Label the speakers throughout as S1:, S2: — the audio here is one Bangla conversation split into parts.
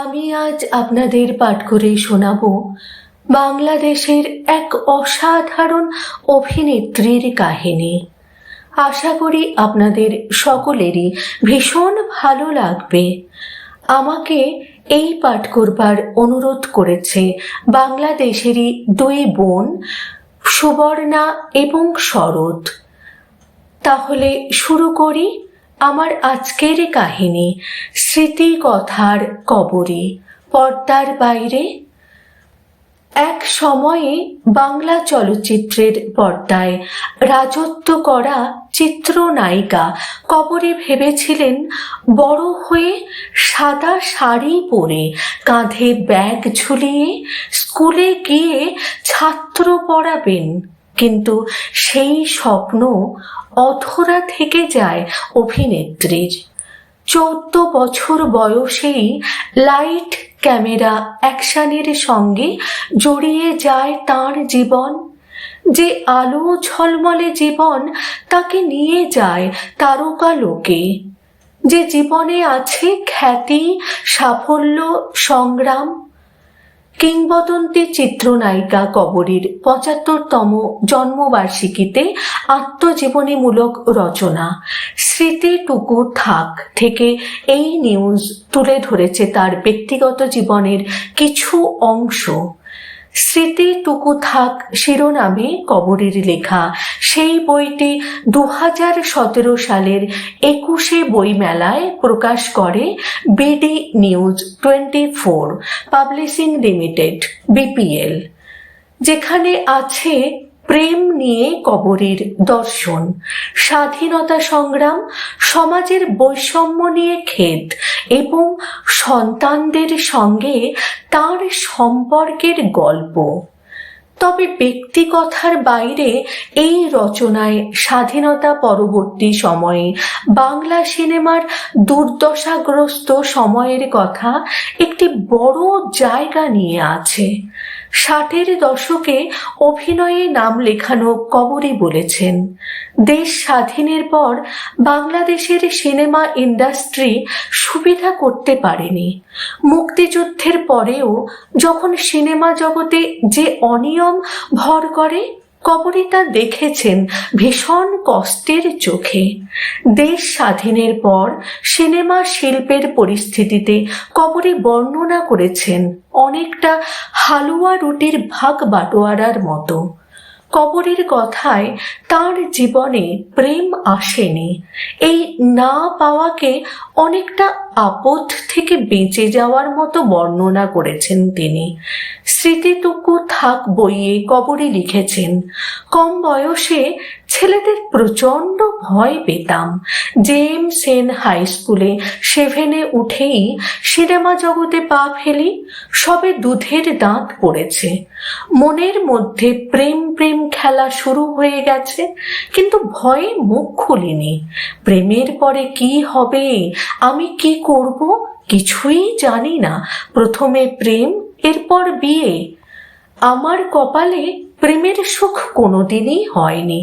S1: আমি আজ আপনাদের পাঠ করে শোনাব বাংলাদেশের এক অসাধারণ অভিনেত্রীর কাহিনী আশা করি আপনাদের সকলেরই ভীষণ ভালো লাগবে আমাকে এই পাঠ করবার অনুরোধ করেছে বাংলাদেশেরই দুই বোন সুবর্ণা এবং শরৎ তাহলে শুরু করি আমার আজকের কাহিনী স্মৃতি কথার কবরে পর্দার বাইরে এক সময়ে বাংলা চলচ্চিত্রের পর্দায় রাজত্ব করা চিত্রনায়িকা কবরে ভেবেছিলেন বড় হয়ে সাদা শাড়ি পরে কাঁধে ব্যাগ ঝুলিয়ে স্কুলে গিয়ে ছাত্র পড়াবেন কিন্তু সেই স্বপ্ন অধরা থেকে যায় অভিনেত্রীর চৌদ্দ বছর বয়সেই লাইট ক্যামেরা অ্যাকশনের সঙ্গে জড়িয়ে যায় তার জীবন যে আলো ঝলমলে জীবন তাকে নিয়ে যায় তারকা লোকে যে জীবনে আছে খ্যাতি সাফল্য সংগ্রাম কিংবদন্তি চিত্রনায়িকা কবরীর পঁচাত্তরতম জন্মবার্ষিকীতে আত্মজীবনীমূলক রচনা টুকু থাক থেকে এই নিউজ তুলে ধরেছে তার ব্যক্তিগত জীবনের কিছু অংশ স্মৃতি টুকু থাক শিরোনামে কবরের লেখা সেই বইটি দু হাজার সতেরো সালের একুশে বইমেলায় প্রকাশ করে BD news twenty four publishing limited BPL যেখানে আছে প্রেম নিয়ে কবরের দর্শন স্বাধীনতা সংগ্রাম সমাজের বৈষম্য নিয়ে খেদ এবং সন্তানদের সঙ্গে তার সম্পর্কের গল্প তবে ব্যক্তিকথার বাইরে এই রচনায় স্বাধীনতা পরবর্তী সময়ে বাংলা সিনেমার দুর্দশাগ্রস্ত সময়ের কথা একটি বড় জায়গা নিয়ে আছে ষাটের দশকে অভিনয়ে নাম লেখানো কবরে বলেছেন দেশ স্বাধীনের পর বাংলাদেশের সিনেমা ইন্ডাস্ট্রি সুবিধা করতে পারেনি মুক্তিযুদ্ধের পরেও যখন সিনেমা জগতে যে অনিয়ম ভর করে কবরে তা দেখেছেন ভীষণ কষ্টের চোখে দেশ স্বাধীনের পর সিনেমা শিল্পের পরিস্থিতিতে কবরে বর্ণনা করেছেন অনেকটা হালুয়া রুটির ভাগ বাটোয়ারার মতো কবরের কথায় তার জীবনে প্রেম আসেনি এই না পাওয়াকে অনেকটা আপদ থেকে বেঁচে যাওয়ার মতো বর্ণনা করেছেন তিনি স্মৃতিটুকু থাক বইয়ে কবরে লিখেছেন কম বয়সে ছেলেদের প্রচন্ড ভয় পেতাম জেম সেন হাই স্কুলে সেভেনে উঠেই সিনেমা জগতে পা ফেলি সবে দুধের দাঁত পড়েছে মনের মধ্যে প্রেম প্রেম খেলা শুরু হয়ে গেছে কিন্তু ভয়ে মুখ খুলিনি প্রেমের পরে কি হবে আমি কি করব কিছুই জানি না প্রথমে প্রেম এরপর বিয়ে আমার কপালে প্রেমের সুখ কোনোদিনই হয়নি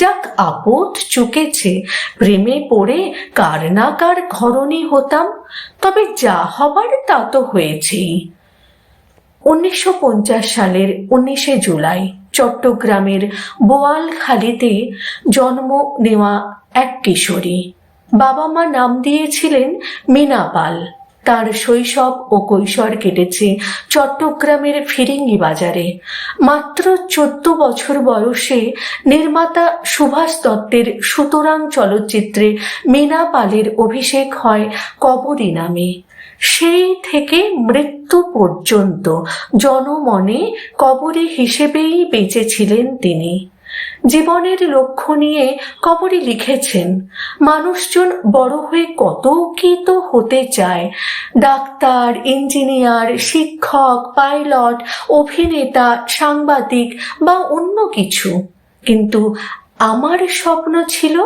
S1: যাক আপদ চুকেছে প্রেমে পড়ে কার না কার ঘরণে হতাম তবে যা হবার তা তো হয়েছেই উনিশশো সালের উনিশে জুলাই চট্টগ্রামের বোয়ালখালীতে জন্ম নেওয়া এক কিশোরী বাবা মা নাম দিয়েছিলেন মিনাপাল পাল তার শৈশব ও কৈশোর কেটেছে চট্টগ্রামের ফিরিঙ্গি বাজারে মাত্র চোদ্দ বছর বয়সে নির্মাতা সুভাষ দত্তের সুতরাং চলচ্চিত্রে মীনা পালের অভিষেক হয় কবরি নামে সেই থেকে মৃত্যু পর্যন্ত জনমনে কবরি হিসেবেই বেঁচেছিলেন তিনি জীবনের লক্ষ্য নিয়ে কবরে লিখেছেন মানুষজন বড় হয়ে কত কি তো হতে চায় ডাক্তার ইঞ্জিনিয়ার শিক্ষক পাইলট অভিনেতা সাংবাদিক বা অন্য কিছু কিন্তু আমার স্বপ্ন ছিল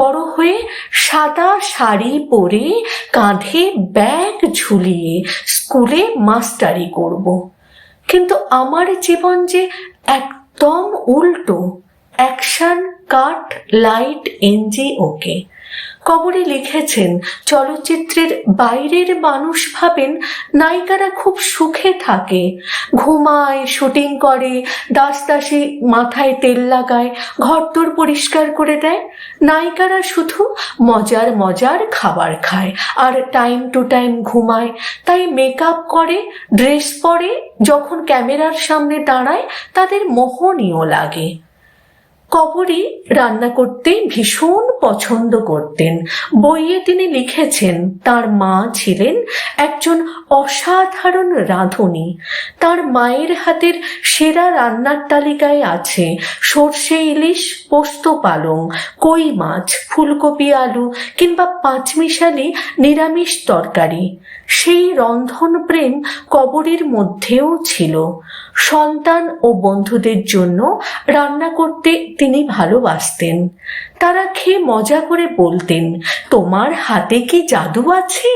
S1: বড় হয়ে সাদা শাড়ি পরে কাঁধে ব্যাগ ঝুলিয়ে স্কুলে মাস্টারি করব কিন্তু আমার জীবন যে একদম উল্টো অ্যাকশন কাট লাইট এনজিওকে কবরে লিখেছেন চলচ্চিত্রের বাইরের মানুষ ভাবেন নায়িকারা খুব সুখে থাকে ঘুমায় শুটিং করে দাস দাসে মাথায় তেল লাগায় ঘরদোর পরিষ্কার করে দেয় নায়িকারা শুধু মজার মজার খাবার খায় আর টাইম টু টাইম ঘুমায় তাই মেকআপ করে ড্রেস পরে যখন ক্যামেরার সামনে দাঁড়ায় তাদের মোহনীয় লাগে কবরী রান্না করতে ভীষণ পছন্দ করতেন বইয়ে তিনি লিখেছেন তার মা ছিলেন একজন অসাধারণ রাঁধুনি তার মায়ের হাতের সেরা রান্নার তালিকায় আছে সর্ষে ইলিশ পোস্ত পালং কই মাছ ফুলকপি আলু কিংবা পাঁচমিশালি নিরামিষ তরকারি সেই রন্ধন প্রেম কবরের মধ্যেও ছিল সন্তান ও বন্ধুদের জন্য রান্না করতে তিনি ভালোবাসতেন তারা খেয়ে মজা করে বলতেন তোমার হাতে কি জাদু আছে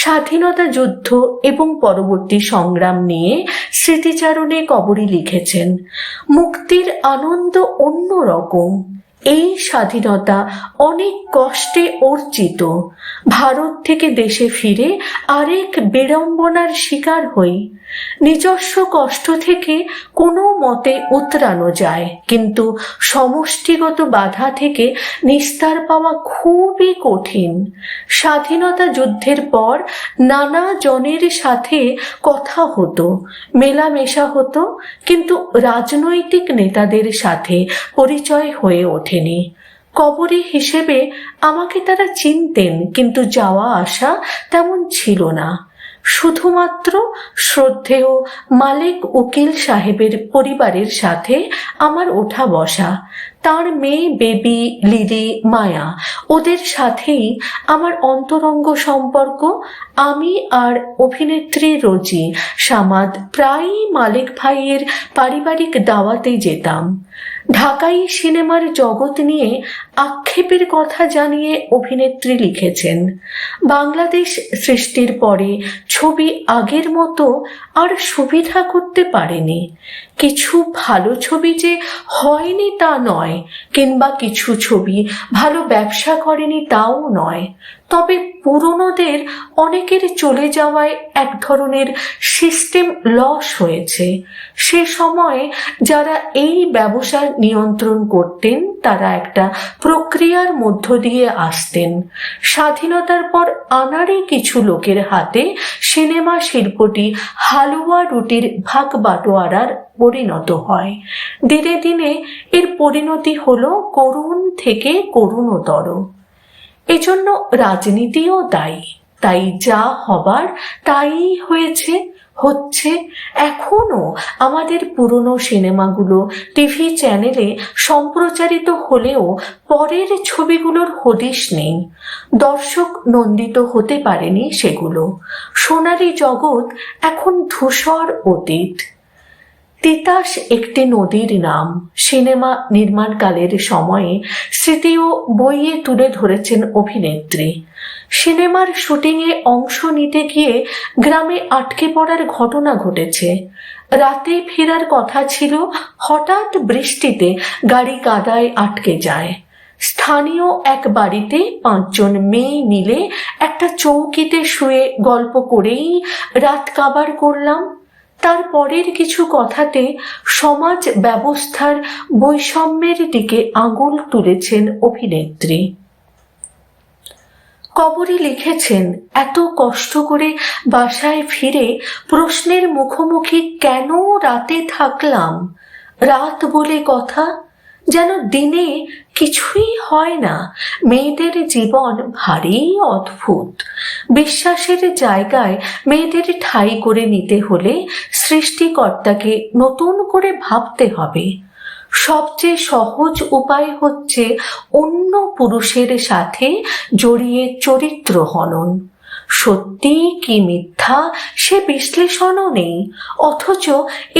S1: স্বাধীনতা যুদ্ধ এবং পরবর্তী সংগ্রাম নিয়ে স্মৃতিচারণে কবরী লিখেছেন মুক্তির আনন্দ অন্য রকম এই স্বাধীনতা অনেক কষ্টে অর্জিত ভারত থেকে দেশে ফিরে আরেক বিড়ম্বনার শিকার হই নিজস্ব কষ্ট থেকে কোনো মতে উতরানো যায় কিন্তু সমষ্টিগত বাধা থেকে নিস্তার পাওয়া খুবই কঠিন স্বাধীনতা যুদ্ধের পর নানা জনের সাথে কথা হতো মেলামেশা হতো কিন্তু রাজনৈতিক নেতাদের সাথে পরিচয় হয়ে ওঠে ওঠেনি কবরে হিসেবে আমাকে তারা চিনতেন কিন্তু যাওয়া আসা তেমন ছিল না শুধুমাত্র শ্রদ্ধেয় মালিক উকিল সাহেবের পরিবারের সাথে আমার ওঠা বসা তার মেয়ে বেবি লিদি মায়া ওদের সাথেই আমার অন্তরঙ্গ সম্পর্ক আমি আর অভিনেত্রী রোজি সামাদ প্রায়ই মালিক ভাইয়ের পারিবারিক দাওয়াতে যেতাম ঢাকাই সিনেমার জগৎ নিয়ে আক্ষেপের কথা জানিয়ে অভিনেত্রী লিখেছেন বাংলাদেশ সৃষ্টির পরে ছবি আগের মতো আর সুবিধা করতে পারেনি কিছু ভালো ছবি যে হয়নি তা নয় কিংবা কিছু ছবি ভালো ব্যবসা করেনি তাও নয় তবে পুরনোদের অনেকের চলে যাওয়ায় এক ধরনের সিস্টেম লস হয়েছে সে সময়ে যারা এই ব্যবসা নিয়ন্ত্রণ করতেন তারা একটা প্রক্রিয়ার মধ্য দিয়ে আসতেন স্বাধীনতার পর আনারে কিছু লোকের হাতে সিনেমা শিল্পটি হালুয়া রুটির ভাগ বাটোয়ারার পরিণত হয় দিনে দিনে এর পরিণতি হলো করুণ থেকে করুণতর এজন্য রাজনীতিও দায়ী তাই যা হবার তাই হয়েছে হচ্ছে এখনো আমাদের পুরনো সিনেমাগুলো টিভি চ্যানেলে সম্প্রচারিত হলেও পরের ছবিগুলোর হদিশ নেই দর্শক নন্দিত হতে পারেনি সেগুলো সোনারি জগৎ এখন ধূসর অতীত তিতাস একটি নদীর নাম সিনেমা নির্মাণকালের সময়ে স্মৃতিও বইয়ে তুলে ধরেছেন অভিনেত্রী সিনেমার শুটিংয়ে অংশ নিতে গিয়ে গ্রামে আটকে পড়ার ঘটনা ঘটেছে রাতে ফেরার কথা ছিল হঠাৎ বৃষ্টিতে গাড়ি কাদায় আটকে যায় স্থানীয় এক বাড়িতে পাঁচজন মেয়ে মিলে একটা চৌকিতে শুয়ে গল্প করেই রাত কাবার করলাম তার পরের কিছু কথাতে সমাজ ব্যবস্থার বৈষম্যের দিকে আঙুল তুলেছেন অভিনেত্রী কবরে লিখেছেন এত কষ্ট করে বাসায় ফিরে প্রশ্নের মুখোমুখি কেন রাতে থাকলাম রাত বলে কথা যেন দিনে কিছুই হয় না মেয়েদের জীবন ভারী অদ্ভুত বিশ্বাসের জায়গায় মেয়েদের ঠাই করে নিতে হলে সৃষ্টিকর্তাকে নতুন করে ভাবতে হবে সবচেয়ে সহজ উপায় হচ্ছে অন্য পুরুষের সাথে জড়িয়ে চরিত্র হনন সত্যি কি মিথ্যা সে বিশ্লেষণও নেই অথচ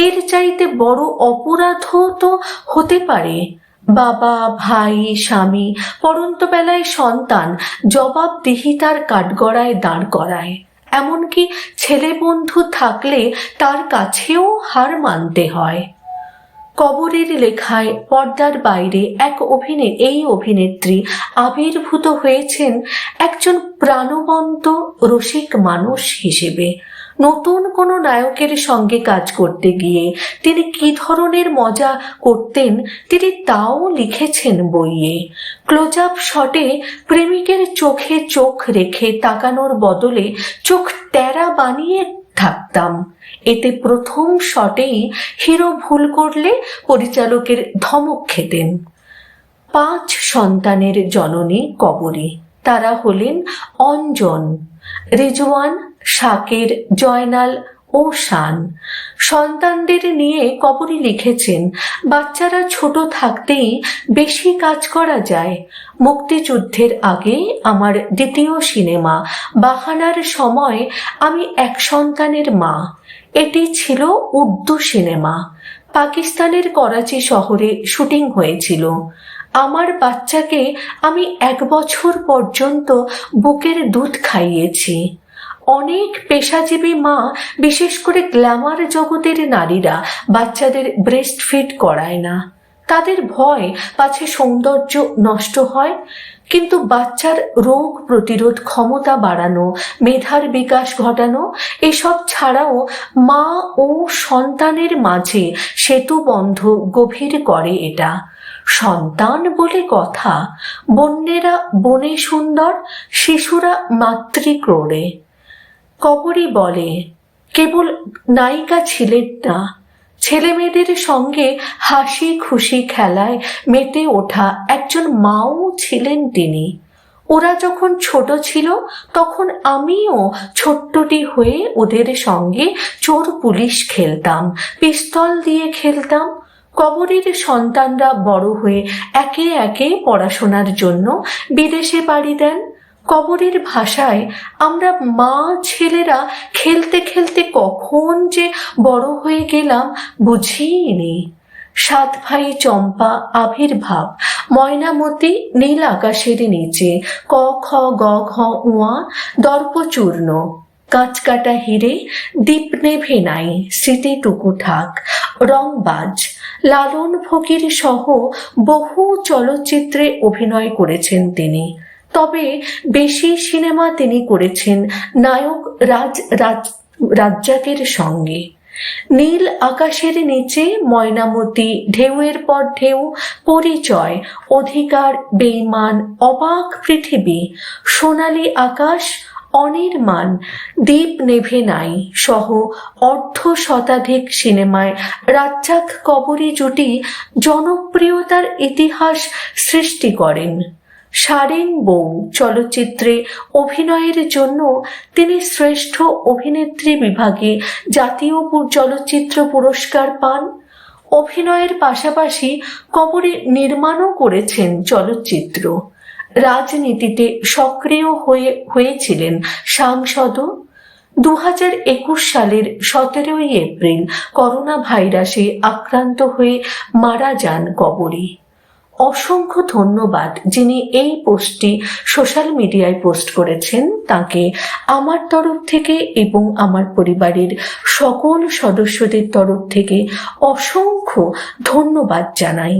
S1: এর চাইতে বড় অপরাধও তো হতে পারে বাবা ভাই স্বামী বেলায় সন্তান জবাবদিহিতার কাঠগড়ায় দাঁড় করায় এমনকি ছেলে বন্ধু থাকলে তার কাছেও হার মানতে হয় কবরের লেখায় পর্দার বাইরে এক অভিনে এই অভিনেত্রী আবির্ভূত হয়েছেন একজন প্রাণবন্ত রসিক মানুষ হিসেবে নতুন কোনো নায়কের সঙ্গে কাজ করতে গিয়ে তিনি কি ধরনের মজা করতেন তিনি তাও লিখেছেন বইয়ে ক্লোজ আপ শটে প্রেমিকের চোখে চোখ রেখে তাকানোর বদলে চোখ ট্যারা বানিয়ে থাকতাম এতে প্রথম শটেই হিরো ভুল করলে পরিচালকের ধমক খেতেন পাঁচ সন্তানের জননী কবরে তারা হলেন অঞ্জন রেজওয়ান শাকের জয়নাল ও শান সন্তানদের নিয়ে কবরী লিখেছেন বাচ্চারা ছোট থাকতেই বেশি কাজ করা যায় মুক্তিযুদ্ধের আগে আমার দ্বিতীয় সিনেমা বাহানার সময় আমি এক সন্তানের মা এটি ছিল উর্দু সিনেমা পাকিস্তানের করাচি শহরে শুটিং হয়েছিল আমার বাচ্চাকে আমি এক বছর পর্যন্ত বুকের দুধ খাইয়েছি অনেক পেশাজীবী মা বিশেষ করে গ্ল্যামার জগতের নারীরা বাচ্চাদের ব্রেস্ট ফিট করায় না তাদের ভয় পাছে সৌন্দর্য নষ্ট হয় কিন্তু বাচ্চার রোগ প্রতিরোধ ক্ষমতা বাড়ানো মেধার বিকাশ ঘটানো এসব ছাড়াও মা ও সন্তানের মাঝে সেতু বন্ধ গভীর করে এটা সন্তান বলে কথা বন্যেরা বনে সুন্দর শিশুরা মাতৃক্রোড়ে কবরই বলে কেবল নায়িকা ছিলেন না ছেলে মেয়েদের সঙ্গে হাসি খুশি খেলায় মেতে ওঠা একজন মাও ছিলেন তিনি ওরা যখন ছোট ছিল তখন আমিও ছোট্টটি হয়ে ওদের সঙ্গে চোর পুলিশ খেলতাম পিস্তল দিয়ে খেলতাম কবরের সন্তানরা বড় হয়ে একে একে পড়াশোনার জন্য বিদেশে পাড়ি দেন কবরের ভাষায় আমরা মা ছেলেরা খেলতে খেলতে কখন যে বড় হয়ে গেলাম বুঝিয়ে নি সাত ভাই চম্পা আবির্ভাব ময়নামতি নীল আকাশের নিচে ক খ গ ঘ উয়া দর্পচূর্ণ কাঁচকাটা হিরে দীপ নেভে নাই স্মৃতি টুকুঠাক রংবাজ লালন ফকির সহ বহু চলচ্চিত্রে অভিনয় করেছেন তিনি তবে বেশি সিনেমা তিনি করেছেন নায়ক রাজ রাজ রাজ্জাকের সঙ্গে নীল আকাশের নিচে ময়নামতি ঢেউয়ের পর ঢেউ পরিচয় অধিকার বেইমান অবাক পৃথিবী সোনালি আকাশ অনির্মাণ দ্বীপ নেভে নাই সহ অর্ধ শতাধিক সিনেমায় রাজ্জাক কবরী জুটি জনপ্রিয়তার ইতিহাস সৃষ্টি করেন সারেং বৌ চলচ্চিত্রে অভিনয়ের জন্য তিনি শ্রেষ্ঠ অভিনেত্রী বিভাগে জাতীয় চলচ্চিত্র পুরস্কার পান অভিনয়ের পাশাপাশি কবরে নির্মাণও করেছেন চলচ্চিত্র রাজনীতিতে সক্রিয় হয়ে হয়েছিলেন সাংসদও দু সালের সতেরোই এপ্রিল করোনা ভাইরাসে আক্রান্ত হয়ে মারা যান কবরী অসংখ্য ধন্যবাদ যিনি এই পোস্টটি সোশ্যাল মিডিয়ায় পোস্ট করেছেন তাকে আমার তরফ থেকে এবং আমার পরিবারের সকল সদস্যদের তরফ থেকে অসংখ্য ধন্যবাদ জানাই